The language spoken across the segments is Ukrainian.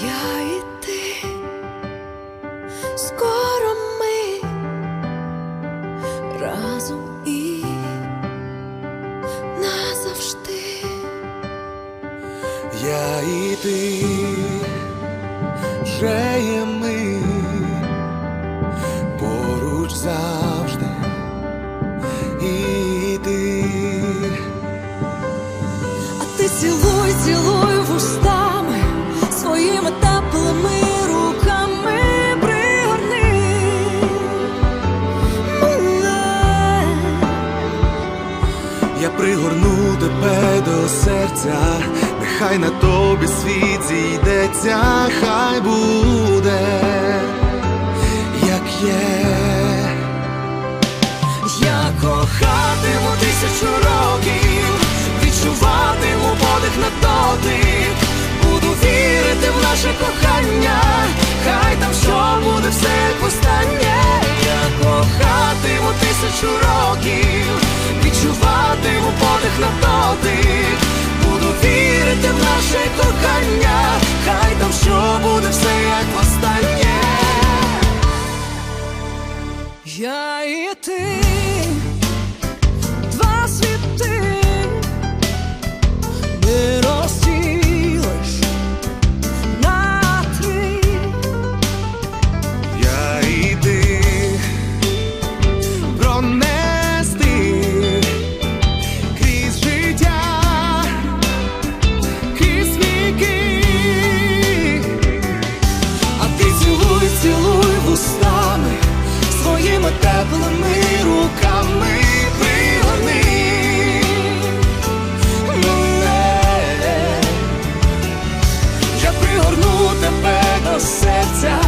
я і ти, скоро ми разом і назавжди. Я і ти вже серця, нехай на тобі світ зійдеться, хай буде, як є. Я кохатиму тисячу років, відчуватиму подих на дотик, буду вірити в наше кохання, хай там що буде все як востаннє. Я кохатиму тисячу років, відчуватиму подих на дотик, вірити в наше кохання, хай там що буде все як востаннє. Цілуй, цілуй вустами своїми теплими руками пригорни. Я пригорну тебе до серця,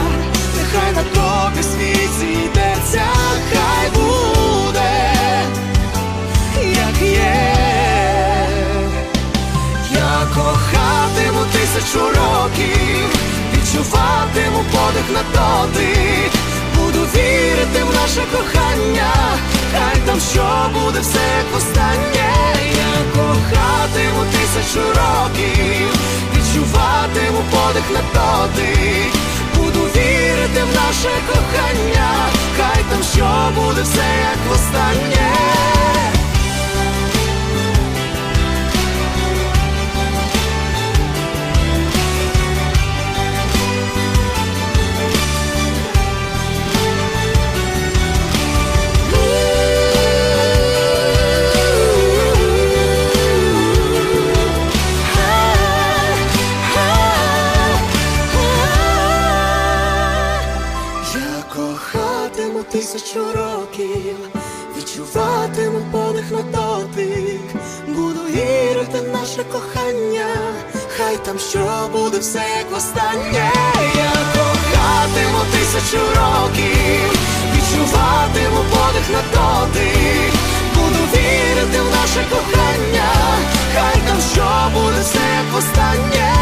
нехай на тобі світ зійдеться, хай буде, як є. Я кохатиму тисячу років, відчуватиму подих на дотик, буду вірити в наше кохання, хай там що буде все як востаннє. Я кохатиму тисячу років, відчуватиму подих на дотик, буду вірити в наше кохання, хай там що буде все як востаннє. Тисячу років, відчуватиму подих на дотик, буду вірити в наше кохання, хай там що буде все як востаннє. Я кохатиму тисячу років, відчуватиму подих на дотик, буду вірити в наше кохання, хай там що буде все як востаннє.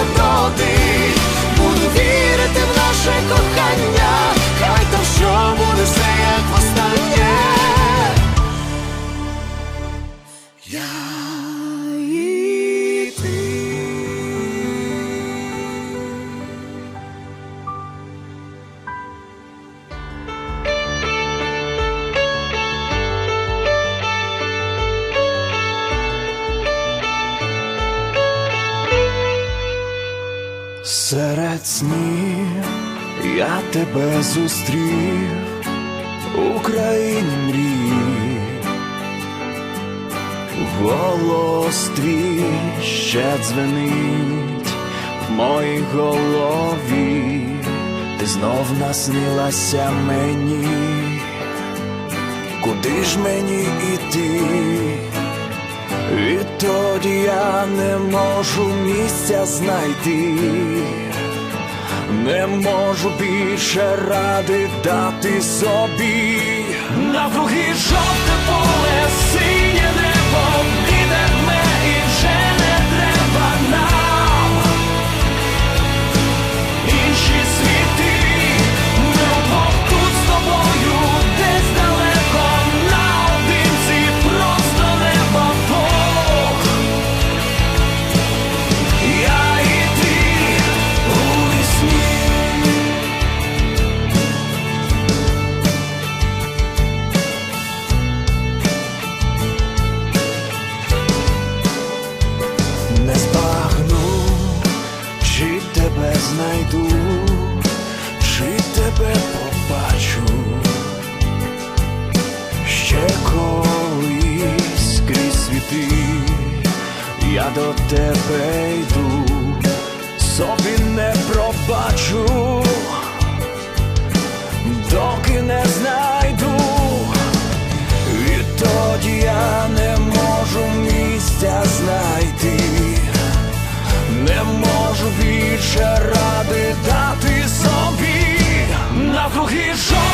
Подих буду вірити в наше кохання, хай там що буде все як востаннє. Я Серед снів я тебе зустрів у країні мрій. Голос твій ще дзвенить в моїй голові, ти знов наснилася мені, куди ж мені іти? Відтоді я не можу місця знайти, не можу більше ради дати собі. Навкруги жовте поле, синє тебе йду, собі не пробачу, доки не знайду, і тоді я не можу місця знайти, не можу більше ради дати собі, навкруги жовте